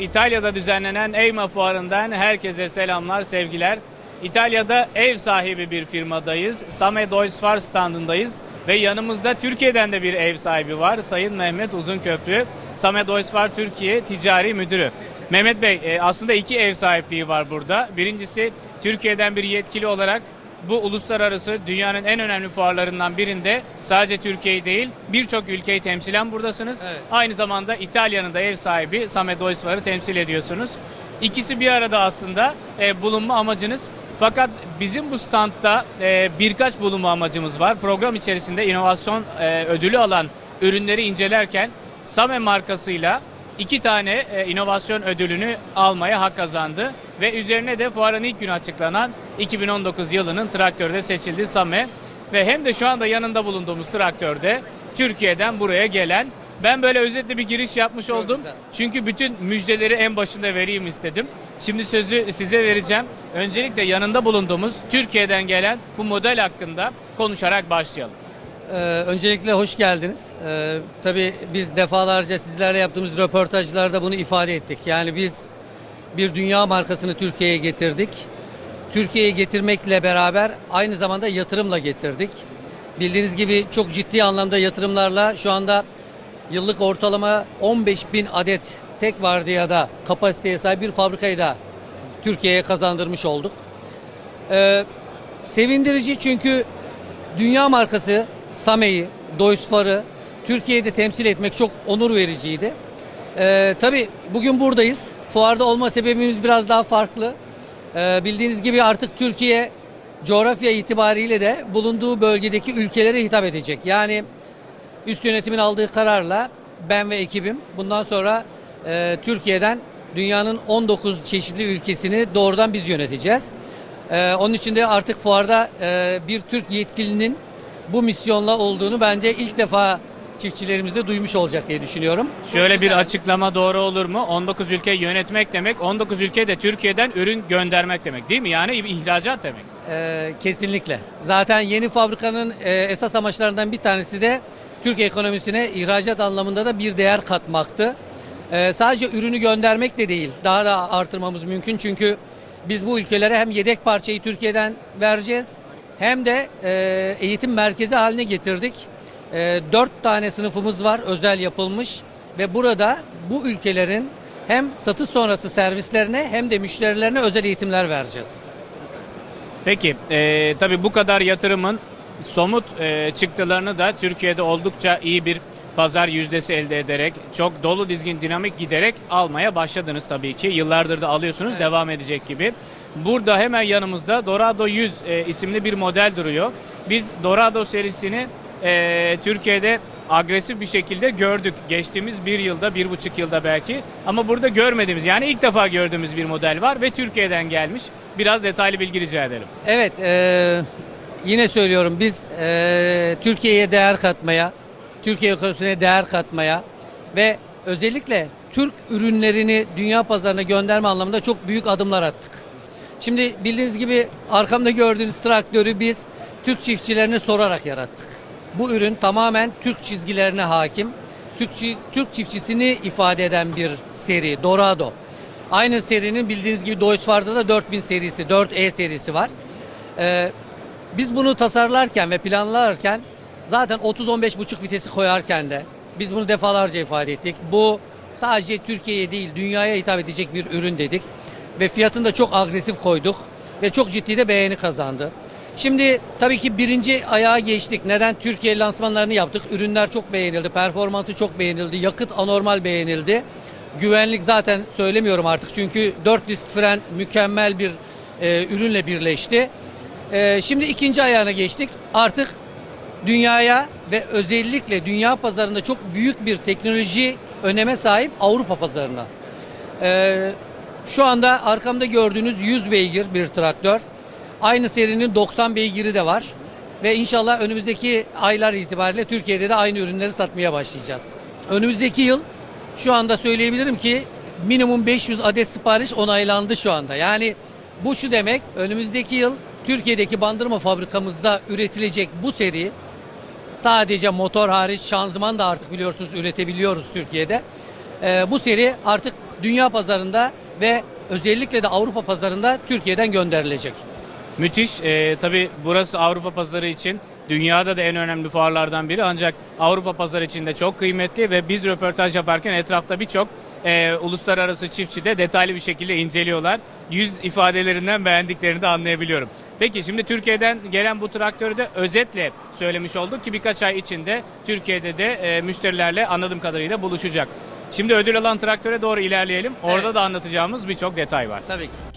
İtalya'da düzenlenen EIMA fuarından herkese selamlar, sevgiler. İtalya'da ev sahibi bir firmadayız. Same Deutschfar standındayız ve yanımızda Türkiye'den de bir ev sahibi var. Sayın Mehmet Uzunköprü, Same Deutschfar Türkiye Ticari Müdürü. Mehmet Bey, e, aslında iki ev sahipliği var burada. Birincisi Türkiye'den bir yetkili olarak bu uluslararası dünyanın en önemli fuarlarından birinde sadece Türkiye'yi değil birçok ülkeyi temsilen buradasınız. Evet. Aynı zamanda İtalya'nın da ev sahibi Samet Oysvar'ı temsil ediyorsunuz. İkisi bir arada aslında e, bulunma amacınız. Fakat bizim bu standta e, birkaç bulunma amacımız var. Program içerisinde inovasyon e, ödülü alan ürünleri incelerken Same markasıyla iki tane e, inovasyon ödülünü almaya hak kazandı. Ve üzerine de fuarın ilk günü açıklanan 2019 yılının traktörde seçildi Same. Ve hem de şu anda yanında bulunduğumuz traktörde Türkiye'den buraya gelen ben böyle özetle bir giriş yapmış oldum. güzel. Çünkü bütün müjdeleri en başında vereyim istedim. Şimdi sözü size vereceğim. Öncelikle yanında bulunduğumuz Türkiye'den gelen bu model hakkında konuşarak başlayalım. Ee, öncelikle hoş geldiniz. Ee, tabii biz defalarca sizlerle yaptığımız röportajlarda bunu ifade ettik. Yani biz bir dünya markasını Türkiye'ye getirdik. Türkiye'ye getirmekle beraber aynı zamanda yatırımla getirdik. Bildiğiniz gibi çok ciddi anlamda yatırımlarla şu anda yıllık ortalama 15 bin adet tek vardiyada kapasiteye sahip bir fabrikayı da Türkiye'ye kazandırmış olduk. Ee, sevindirici çünkü dünya markası Same'yi, Deutschfar'ı Türkiye'de temsil etmek çok onur vericiydi. Ee, tabii bugün buradayız. Fuarda olma sebebimiz biraz daha farklı. Ee, bildiğiniz gibi artık Türkiye coğrafya itibariyle de bulunduğu bölgedeki ülkelere hitap edecek. Yani üst yönetimin aldığı kararla ben ve ekibim bundan sonra e, Türkiye'den dünyanın 19 çeşitli ülkesini doğrudan biz yöneteceğiz. E, onun için de artık fuarda e, bir Türk yetkilinin bu misyonla olduğunu bence ilk defa çiftçilerimiz de duymuş olacak diye düşünüyorum. Şöyle bir açıklama doğru olur mu? 19 ülkeyi yönetmek demek, 19 ülkeye de Türkiye'den ürün göndermek demek değil mi? Yani ihracat demek. Ee, kesinlikle. Zaten yeni fabrikanın e, esas amaçlarından bir tanesi de Türk ekonomisine ihracat anlamında da bir değer katmaktı. Ee, sadece ürünü göndermek de değil, daha da artırmamız mümkün çünkü biz bu ülkelere hem yedek parçayı Türkiye'den vereceğiz hem de e, eğitim merkezi haline getirdik. E, dört tane sınıfımız var özel yapılmış ve burada bu ülkelerin hem satış sonrası servislerine hem de müşterilerine özel eğitimler vereceğiz. Peki, e, tabii bu kadar yatırımın somut e, çıktılarını da Türkiye'de oldukça iyi bir pazar yüzdesi elde ederek, çok dolu dizgin dinamik giderek almaya başladınız tabii ki. Yıllardır da alıyorsunuz, Evet. devam edecek gibi. Burada hemen yanımızda Dorado 100 e, isimli bir model duruyor. Biz Dorado serisini e, Türkiye'de agresif bir şekilde gördük. Geçtiğimiz bir yılda, bir buçuk yılda belki. Ama burada görmediğimiz, yani ilk defa gördüğümüz bir model var ve Türkiye'den gelmiş. Biraz detaylı bilgi rica edelim. Evet, eee, yine söylüyorum biz eee, Türkiye'ye değer katmaya, Türkiye ekonomisine değer katmaya ve özellikle Türk ürünlerini dünya pazarına gönderme anlamında çok büyük adımlar attık. Şimdi bildiğiniz gibi arkamda gördüğünüz traktörü biz Türk çiftçilerine sorarak yarattık. Bu ürün tamamen Türk çizgilerine hakim. Türk, Türk çiftçisini ifade eden bir seri Dorado. Aynı serinin bildiğiniz gibi Deutschfar'da da 4000 serisi, 4E serisi var. Ee, biz bunu tasarlarken ve planlarken zaten 30-15,5 vitesi koyarken de biz bunu defalarca ifade ettik. Bu sadece Türkiye'ye değil dünyaya hitap edecek bir ürün dedik. Ve fiyatını da çok agresif koyduk ve çok ciddi de beğeni kazandı. Şimdi tabii ki birinci ayağa geçtik. Neden? Türkiye lansmanlarını yaptık. Ürünler çok beğenildi. Performansı çok beğenildi. Yakıt anormal beğenildi. Güvenlik zaten söylemiyorum artık. Çünkü 4 disk fren mükemmel bir e, ürünle birleşti. E, şimdi ikinci ayağına geçtik. Artık dünyaya ve özellikle dünya pazarında çok büyük bir teknoloji öneme sahip Avrupa pazarına. Ee, şu anda arkamda gördüğünüz 100 beygir bir traktör. Aynı serinin 90 beygiri de var. Ve inşallah önümüzdeki aylar itibariyle Türkiye'de de aynı ürünleri satmaya başlayacağız. Önümüzdeki yıl şu anda söyleyebilirim ki minimum 500 adet sipariş onaylandı şu anda. Yani bu şu demek önümüzdeki yıl Türkiye'deki bandırma fabrikamızda üretilecek bu seri Sadece motor hariç şanzıman da artık biliyorsunuz üretebiliyoruz Türkiye'de. Ee, bu seri artık dünya pazarında ve özellikle de Avrupa pazarında Türkiye'den gönderilecek. Müthiş. Ee, tabii burası Avrupa pazarı için dünyada da en önemli fuarlardan biri. Ancak Avrupa pazarı için de çok kıymetli ve biz röportaj yaparken etrafta birçok e, uluslararası çiftçi de detaylı bir şekilde inceliyorlar. Yüz ifadelerinden beğendiklerini de anlayabiliyorum. Peki şimdi Türkiye'den gelen bu traktörü de özetle söylemiş olduk ki birkaç ay içinde Türkiye'de de e, müşterilerle anladığım kadarıyla buluşacak. Şimdi ödül alan traktöre doğru ilerleyelim. Orada Evet. da anlatacağımız birçok detay var. Tabii ki.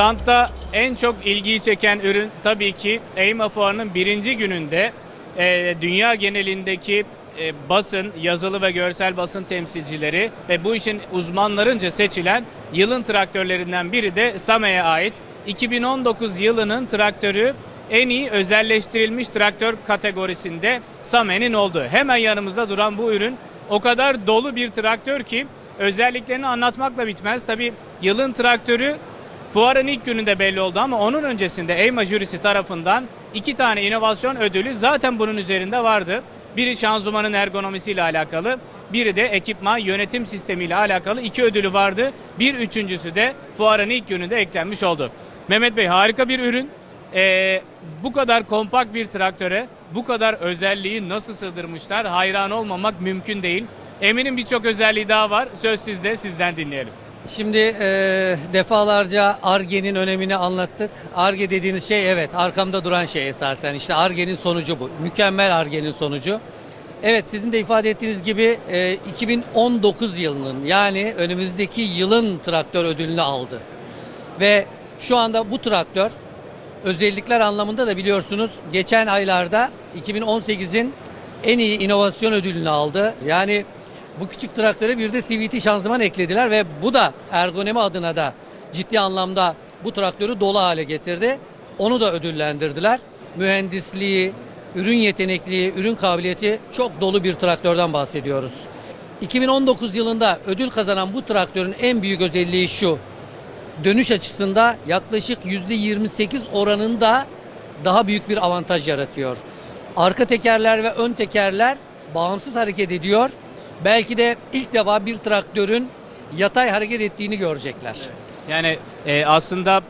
Standta en çok ilgiyi çeken ürün tabii ki EIMA fuarının birinci gününde e, dünya genelindeki e, basın, yazılı ve görsel basın temsilcileri ve bu işin uzmanlarınca seçilen yılın traktörlerinden biri de Same'ye ait 2019 yılının traktörü en iyi özelleştirilmiş traktör kategorisinde Same'nin olduğu. Hemen yanımızda duran bu ürün o kadar dolu bir traktör ki özelliklerini anlatmakla bitmez. Tabii yılın traktörü Fuarın ilk gününde belli oldu ama onun öncesinde EYMA jürisi tarafından iki tane inovasyon ödülü zaten bunun üzerinde vardı. Biri şanzımanın ergonomisiyle alakalı, biri de ekipman yönetim sistemiyle alakalı iki ödülü vardı. Bir üçüncüsü de fuarın ilk gününde eklenmiş oldu. Mehmet Bey harika bir ürün. Ee, bu kadar kompakt bir traktöre bu kadar özelliği nasıl sığdırmışlar hayran olmamak mümkün değil. Eminim birçok özelliği daha var. Söz sizde sizden dinleyelim. Şimdi e, defalarca ARGE'nin önemini anlattık. ARGE dediğiniz şey evet arkamda duran şey esasen. İşte ARGE'nin sonucu bu. Mükemmel ARGE'nin sonucu. Evet sizin de ifade ettiğiniz gibi e, 2019 yılının yani önümüzdeki yılın traktör ödülünü aldı. Ve şu anda bu traktör özellikler anlamında da biliyorsunuz geçen aylarda 2018'in en iyi inovasyon ödülünü aldı. Yani bu küçük traktöre bir de CVT şanzıman eklediler ve bu da ergonomi adına da ciddi anlamda bu traktörü dolu hale getirdi. Onu da ödüllendirdiler. Mühendisliği, ürün yetenekliği, ürün kabiliyeti çok dolu bir traktörden bahsediyoruz. 2019 yılında ödül kazanan bu traktörün en büyük özelliği şu dönüş açısında yaklaşık %28 oranında daha büyük bir avantaj yaratıyor. Arka tekerler ve ön tekerler bağımsız hareket ediyor. Belki de ilk defa bir traktörün yatay hareket ettiğini görecekler. Yani e, aslında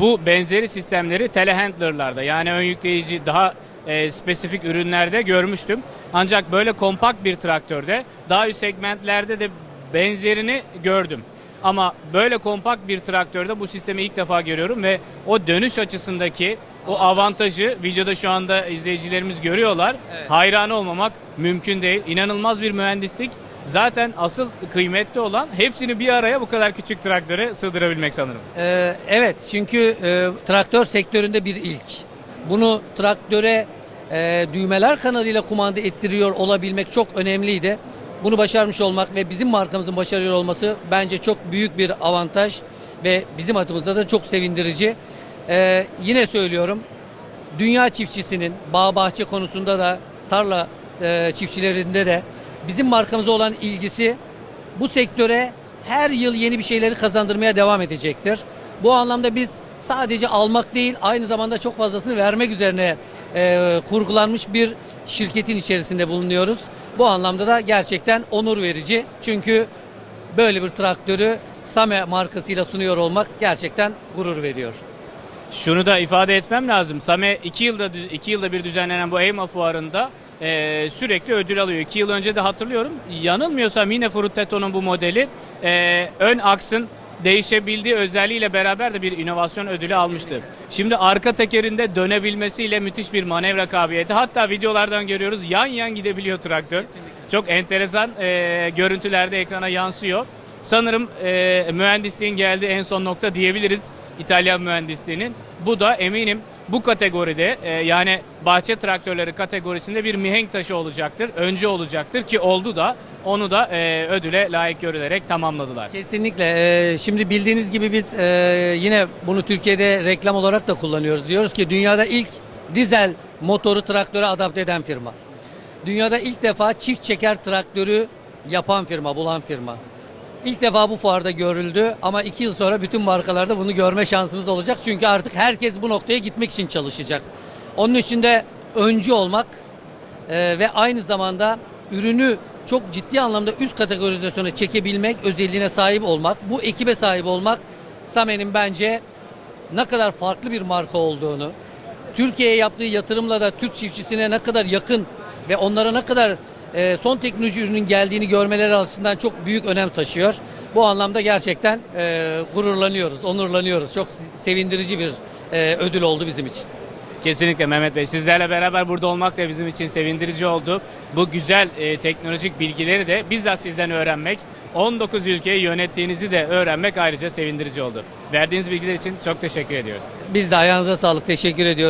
bu benzeri sistemleri telehandler'larda yani ön yükleyici daha e, spesifik ürünlerde görmüştüm. Ancak böyle kompakt bir traktörde daha üst segmentlerde de benzerini gördüm. Ama böyle kompakt bir traktörde bu sistemi ilk defa görüyorum ve o dönüş açısındaki o avantajı videoda şu anda izleyicilerimiz görüyorlar. Evet. Hayran olmamak mümkün değil. İnanılmaz bir mühendislik. Zaten asıl kıymetli olan hepsini bir araya bu kadar küçük traktöre sığdırabilmek sanırım. Ee, evet çünkü e, traktör sektöründe bir ilk. Bunu traktöre e, düğmeler kanalıyla kumanda ettiriyor olabilmek çok önemliydi. Bunu başarmış olmak ve bizim markamızın başarılı olması bence çok büyük bir avantaj ve bizim adımızda da çok sevindirici. Ee, yine söylüyorum dünya çiftçisinin bağ bahçe konusunda da tarla e, çiftçilerinde de bizim markamıza olan ilgisi bu sektöre her yıl yeni bir şeyleri kazandırmaya devam edecektir. Bu anlamda biz sadece almak değil aynı zamanda çok fazlasını vermek üzerine e, kurgulanmış bir şirketin içerisinde bulunuyoruz. Bu anlamda da gerçekten onur verici. Çünkü böyle bir traktörü Same markasıyla sunuyor olmak gerçekten gurur veriyor. Şunu da ifade etmem lazım. Same 2 yılda iki yılda bir düzenlenen bu EYMA fuarında e, sürekli ödül alıyor. 2 yıl önce de hatırlıyorum. Yanılmıyorsam yine Frutteto'nun bu modeli e, ön aksın değişebildiği özelliğiyle beraber de bir inovasyon ödülü almıştı. Şimdi arka tekerinde dönebilmesiyle müthiş bir manevra kabiliyeti. Hatta videolardan görüyoruz yan yan gidebiliyor traktör. Çok enteresan e, görüntülerde ekrana yansıyor. Sanırım e, mühendisliğin geldiği en son nokta diyebiliriz İtalyan mühendisliğinin. Bu da eminim bu kategoride e, yani bahçe traktörleri kategorisinde bir mihenk taşı olacaktır. Önce olacaktır ki oldu da onu da e, ödüle layık görülerek tamamladılar. Kesinlikle. Ee, şimdi bildiğiniz gibi biz e, yine bunu Türkiye'de reklam olarak da kullanıyoruz. Diyoruz ki dünyada ilk dizel motoru traktöre adapte eden firma. Dünyada ilk defa çift çeker traktörü yapan firma, bulan firma. İlk defa bu fuarda görüldü ama iki yıl sonra bütün markalarda bunu görme şansınız olacak. Çünkü artık herkes bu noktaya gitmek için çalışacak. Onun için de öncü olmak e, ve aynı zamanda ürünü çok ciddi anlamda üst kategorizasyona çekebilmek, özelliğine sahip olmak, bu ekibe sahip olmak Samen'in bence ne kadar farklı bir marka olduğunu, Türkiye'ye yaptığı yatırımla da Türk çiftçisine ne kadar yakın ve onlara ne kadar e, son teknoloji ürünün geldiğini görmeleri açısından çok büyük önem taşıyor. Bu anlamda gerçekten e, gururlanıyoruz, onurlanıyoruz. Çok sevindirici bir e, ödül oldu bizim için. Kesinlikle Mehmet Bey. Sizlerle beraber burada olmak da bizim için sevindirici oldu. Bu güzel e, teknolojik bilgileri de bizzat sizden öğrenmek, 19 ülkeyi yönettiğinizi de öğrenmek ayrıca sevindirici oldu. Verdiğiniz bilgiler için çok teşekkür ediyoruz. Biz de ayağınıza sağlık, teşekkür ediyoruz.